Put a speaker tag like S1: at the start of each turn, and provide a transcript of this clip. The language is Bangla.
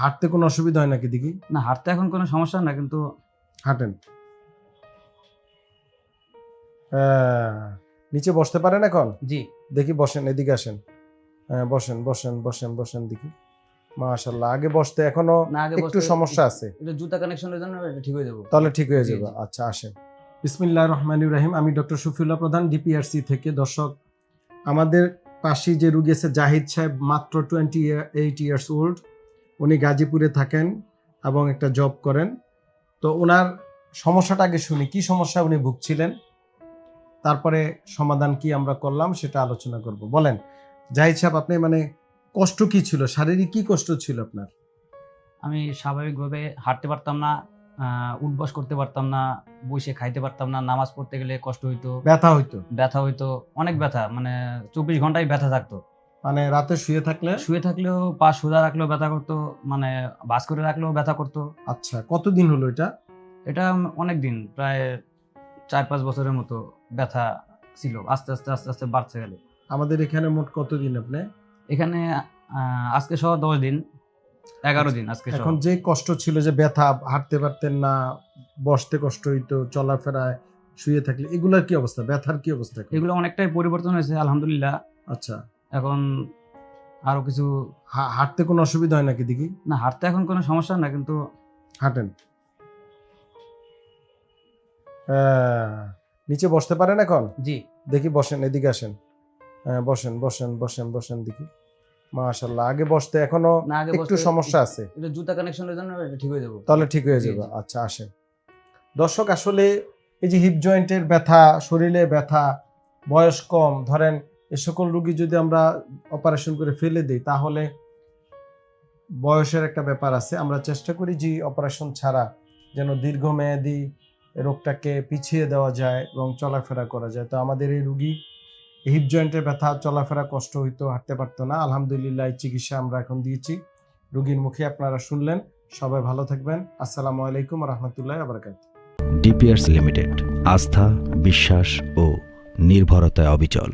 S1: হাঁটতে কোনো অসুবিধা হয় নাকি দেখি?
S2: না হাঁটতে এখন কোনো সমস্যা না কিন্তু
S1: হাঁটেন। হ্যাঁ, নিচে বসতে পারেন এখন?
S2: জি।
S1: দেখি বসেন এদিকে আসেন। হ্যাঁ বসেন বসেন বসেন বসেন দেখি। মাশাল্লাহ আগে বসতে
S2: এখনও
S1: একটু সমস্যা আছে।
S2: এটা জুতা কানেকশনের জন্য এটা ঠিক হয়ে যাব।
S1: তাহলে ঠিক হয়ে যাবে। আচ্ছা আসেন। বিসমিল্লাহ রহমান রাহিম আমি ডক্টর শফিউল্লাহ প্রধান ডিপিআরসি থেকে। দর্শক আমাদের পাশেই যে রুগী আছে জাহিদ সাহেব মাত্র টোয়েন্টি এইট ইয়ার্স ওল্ড উনি গাজীপুরে থাকেন এবং একটা জব করেন। তো ওনার সমস্যাটা আগে শুনি কি সমস্যা উনি ভুগছিলেন? তারপরে সমাধান কি আমরা করলাম সেটা আলোচনা করব। বলেন জাহিদ সাহেব আপনি মানে কষ্ট কি ছিল? শারীরিক কি কষ্ট ছিল আপনার?
S2: আমি স্বাভাবিকভাবে হাঁটতে পারতাম না উঠবস করতে পারতাম না বসে খাইতে পারতাম না নামাজ পড়তে গেলে কষ্ট হইতো।
S1: ব্যথা হইতো?
S2: ব্যথা হইতো অনেক ব্যথা মানে চব্বিশ ঘন্টায় ব্যথা থাকতো।
S1: মানে রাতে শুয়ে থাকলে?
S2: শুয়ে থাকলেও পা সোজা রাখলেও ব্যথা করতো মানে বাস করে রাখলেও ব্যথা করতো।
S1: আচ্ছা কতদিন হলো এটা?
S2: এটা অনেক দিন প্রায় চার পাঁচ বছরের মতো ব্যথা ছিল আস্তে আস্তে আস্তে আস্তে বাড়ছে গেলে।
S1: আমাদের এখানে মোট কতদিন আপনি?
S2: এখানে আজকে সহ দশ দিন এগারো দিন আজকে
S1: এখন যে কষ্ট ছিল যে ব্যথা হাঁটতে পারতেন না বসতে কষ্ট হইতো চলাফেরায় শুয়ে থাকলে এগুলোর কি অবস্থা? ব্যথার কি অবস্থা
S2: এগুলো অনেকটাই পরিবর্তন হয়েছে আলহামদুলিল্লাহ।
S1: আচ্ছা।
S2: এখন আরও কিছু
S1: হা- হাঁটতে কোনো অসুবিধা হয় নাকি দেখি
S2: না হাঁটতে এখন কোনো সমস্যা না কিন্তু
S1: হাঁটেন। হ্যাঁ, নিচে বসতে পারেন এখন?
S2: জি।
S1: দেখি বসেন এদিকে আসেন। হ্যাঁ বসেন বসেন বসেন বসেন দেখি। মাশাল্লাহ আগে বসতে এখনও
S2: না আগে
S1: একটু
S2: বসতে-
S1: সমস্যা আছে।
S2: এটা জুতা কানেকশনের জন্য এটা ঠিক হয়ে যাব।
S1: তাহলে ঠিক হয়ে
S2: জি,
S1: যাবে।
S2: জি।
S1: আচ্ছা আসেন। দর্শক আসলে এই যে হিপ জয়েন্টের ব্যথা শরীরে ব্যথা বয়স কম ধরেন এ সকল রুগী যদি আমরা অপারেশন করে ফেলে দিই, তাহলে বয়সের একটা ব্যাপার আছে। আমরা চেষ্টা করি যে অপারেশন ছাড়া যেন দীর্ঘমেয়াদী রোগটাকে পিছিয়ে দেওয়া যায় এবং চলাফেরা করা যায়। তো আমাদের এই রুগী হিপ জয়েন্টের ব্যথা, চলাফেরা কষ্ট হইতো, হাঁটতে পারতো না। আলহামদুলিল্লাহ চিকিৎসা আমরা এখন দিয়েছি। রুগীর মুখে আপনারা শুনলেন। সবাই ভালো থাকবেন। আসসালামু আলাইকুম রহমতুল্লাহ আবরকাত
S3: ডিপিআরস লিমিটেড, আস্থা, বিশ্বাস ও নির্ভরতায় অবিচল।